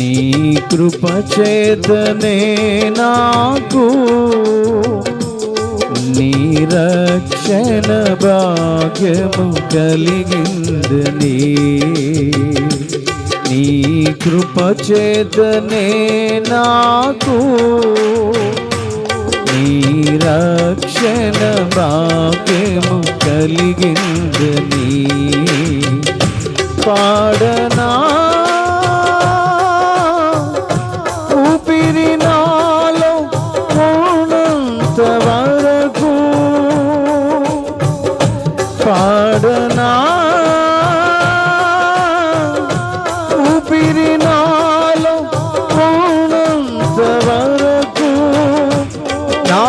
నీ కృప చేతనే నాకు నీ రక్షణ భాగ్యము కలిగిందని నీ. కృప చేతనే నాకు నీ రక్షణ భాగ్యము కలిగిందని పాడనా అంతవరకు పాడనా ఊపిరినాలో పోనంతవరకు నా